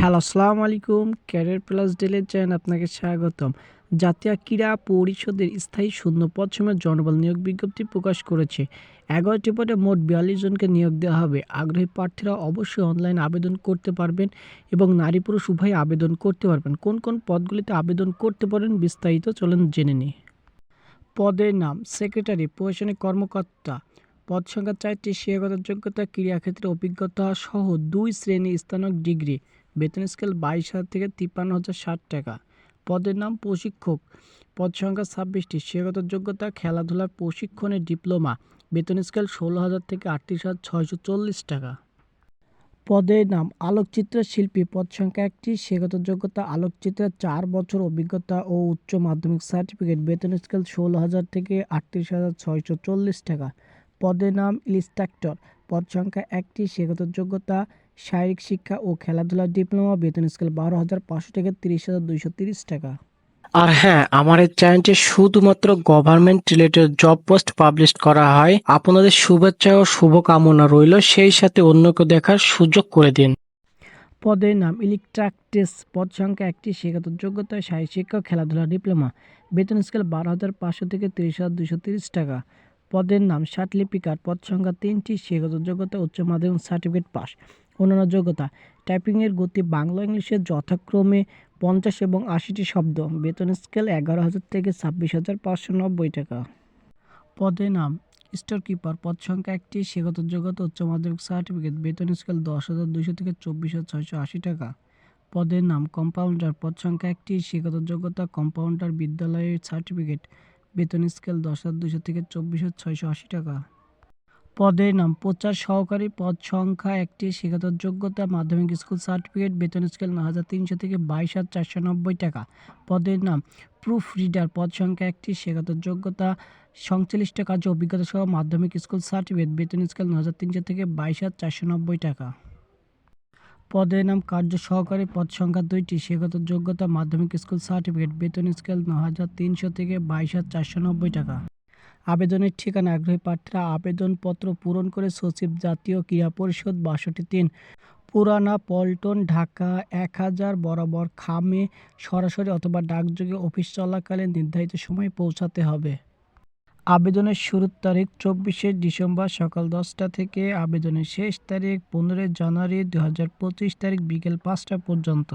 Hello, আসসালামু আলাইকুম। Career plus ডেলের চ্যানেল আপনাকে স্বাগতম। জাতীয় ক্রীড়া পরিষদের স্থায়ী শূন্য পদ সময় জনবল নিয়োগ বিজ্ঞপ্তি প্রকাশ করেছে। এগারোটি পদে মোট বিয়াল্লিশ জনকে নিয়োগ দেওয়া হবে। আগ্রহী প্রার্থীরা অবশ্যই অনলাইন আবেদন করতে পারবেন এবং নারী পুরুষ উভয় আবেদন করতে পারবেন। কোন কোন পদগুলিতে আবেদন করতে পারেন বিস্তারিত চলেন জেনে নিই। পদের নাম সেক্রেটারি প্রশাসনিক কর্মকর্তা। পদ সংখ্যা চারটি, শিক্ষাগত যোগ্যতা, ক্রীড়াক্ষেত্রে অভিজ্ঞতা সহ দুই শ্রেণি স্থানক ডিগ্রি। বেতন স্কেল বাইশ হাজার থেকে তিপ্পান্ন হাজার ষাট টাকা। পদের নাম প্রশিক্ষক। পদ সংখ্যা ছাব্বিশটি। শিক্ষাগত যোগ্যতা, খেলাধুলার প্রশিক্ষণের ডিপ্লোমা। বেতন স্কেল ষোলো হাজার থেকে আটত্রিশ হাজার ছয়শো চল্লিশ টাকা। পদের নাম আলোকচিত্র শিল্পী। পদ সংখ্যা একটি। শিক্ষাগত যোগ্যতা আলোকচিত্রের চার বছর অভিজ্ঞতা ও উচ্চ মাধ্যমিক সার্টিফিকেট। বেতন স্কেল ষোলো হাজার থেকে আটত্রিশ হাজার ছয়শো চল্লিশ টাকা। পদের নাম ইনস্ট্রাক্টর। পদ সংখ্যা একটি। শিক্ষাগত যোগ্যতা শারীরিক শিক্ষা ও খেলাধুলার ডিপ্লোমা বেতন স্কেল বারো হাজার পাঁচশো থেকে তিরিশ হাজার দুইশো তিরিশ টাকা। আর হ্যাঁ আমার এই চ্যানেলটি শুধুমাত্র government related job post publish করা হয়। আপনাদের শুভেচ্ছা ও শুভকামনা রইল। সেই সাথে অন্যকে দেখার সুযোগ করে দিন। পদের নাম ইলেকট্রাকটেস। পদ সংখ্যা একটি শিক্ষাগত যোগ্যতা শারীরিক শিক্ষা খেলাধুলা ডিপ্লোমা। বেতন স্কেল বারো হাজার পাঁচশো থেকে তিরিশ হাজার দুশো তিরিশ টাকা। পদের নাম লিপিকার। পদ সংখ্যা তিনটি শিক্ষাগত যোগ্যতা উচ্চ মাধ্যমিক সার্টিফিকেট পাস অন্যান্য যোগ্যতা টাইপিংয়ের গতি বাংলা ইংলিশের যথাক্রমে পঞ্চাশ এবং আশিটি শব্দ। বেতন স্কেল এগারো হাজার থেকে ছাব্বিশ হাজার পাঁচশো নব্বই টাকা। পদের নাম। Store keeper. পদ সংখ্যা একটি। শিক্ষাগত যোগ্যতা, উচ্চ মাধ্যমিক সার্টিফিকেট। বেতন স্কেল দশ হাজার দুশো থেকে চব্বিশ হাজার ছয়শো আশি টাকা। পদের নাম। কম্পাউন্ডার। পদ সংখ্যা একটি। শিক্ষাগত যোগ্যতা, কম্পাউন্ডার বিদ্যালয়ের সার্টিফিকেট। বেতন স্কেল দশ হাজার দুশো থেকে চব্বিশ হাজার ছয়শো আশি টাকা। পদের নাম প্রচার সহকারী পদ সংখ্যা একটি, শিক্ষাগত যোগ্যতা, মাধ্যমিক স্কুল সার্টিফিকেট, বেতন স্কেল ন হাজার তিনশো থেকে বাইশ হাজার চারশো নব্বই টাকা। পদের নাম প্রুফ রিডার, পদ সংখ্যা একটি, শিক্ষাগত যোগ্যতা, সংশ্লিষ্ট কাজে অভিজ্ঞতা সহ মাধ্যমিক স্কুল সার্টিফিকেট, বেতন স্কেল ন হাজার তিনশো থেকে বাইশ হাজার চারশো নব্বই টাকা। পদের নাম কার্য সহকারী পদ সংখ্যা দুইটি, শিক্ষাগত যোগ্যতা, মাধ্যমিক স্কুল সার্টিফিকেট, বেতন স্কেল ন হাজার তিনশো থেকে বাইশ হাজার চারশো নব্বই টাকা। আবেদনের ঠিকানা আগ্রহী প্রার্থীরা আবেদনপত্র পূরণ করে সচিব জাতীয় ক্রীড়া পরিষদ বাষট্টি তিন পুরানা পল্টন, ঢাকা, এক হাজার বরাবর খামে সরাসরি অথবা ডাকযোগে অফিস চলাকালীন নির্ধারিত সময়ে পৌঁছাতে হবে। আবেদনের শুরুর তারিখ চব্বিশে ডিসেম্বর সকাল দশটা থেকে আবেদনের শেষ তারিখ পনেরোই জানুয়ারি দু হাজার পঁচিশ তারিখ বিকেল পাঁচটা পর্যন্ত।